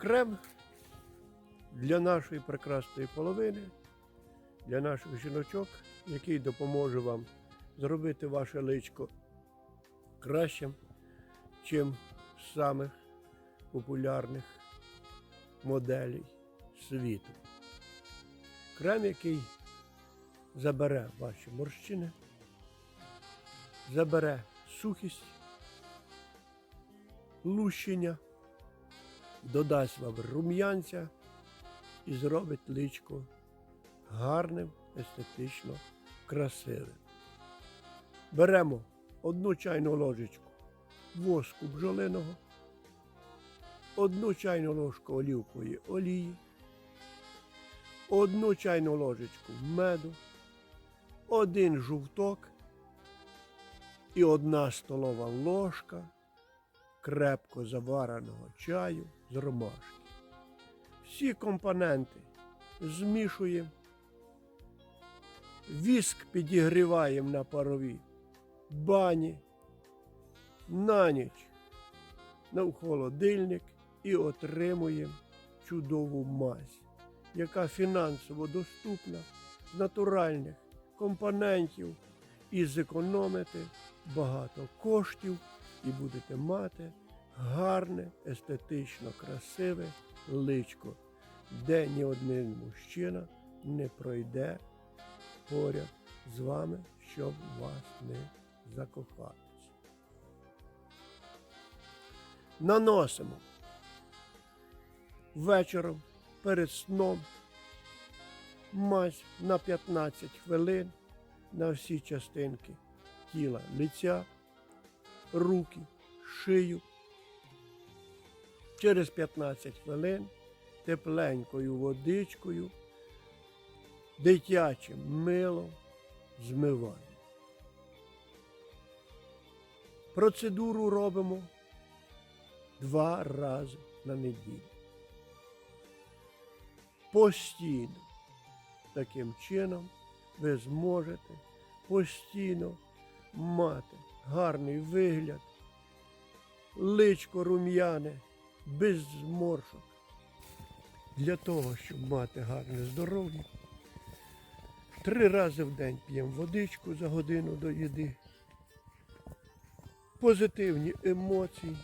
Крем для нашої прекрасної половини, для наших жіночок, який допоможе вам зробити ваше личко кращим, чим з самих популярних моделей світу. Крем, який забере ваші морщини, забере сухість, лущення, додасть вам рум'янця і зробить личко гарним, естетично красивим. Беремо одну чайну ложечку воску бджолиного, одну чайну ложку олівкової олії, одну чайну ложечку меду, один жовток і одна столова ложка крепко завареного чаю з ромашки. Всі компоненти змішуємо, віск підігріваємо на паровій бані, на ніч на холодильник і отримуємо чудову мазь, яка фінансово доступна з натуральних компонентів і зекономите багато коштів і будете мати гарне, естетично красиве личко, де ні один мужчина не пройде поряд з вами, щоб вас не закохатися. Наносимо вечором перед сном мазь на 15 хвилин на всі частинки тіла лиця, руки, шию. Через 15 хвилин тепленькою водичкою, дитячим милом змиваємо. Процедуру робимо два рази на неділю. Постійно таким чином ви зможете постійно мати гарний вигляд, личко рум'яне, без зморшок. Для того, щоб мати гарне здоров'я, три рази в день п'ємо водичку за годину до їди, позитивні емоції,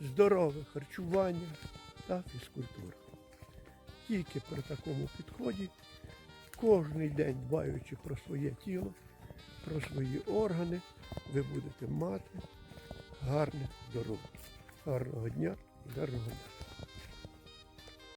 здорове харчування та фізкультура. Тільки при такому підході, кожен день дбаючи про своє тіло, про свої органи, ви будете мати гарне здоров'я. Гарного дня і гарного дня.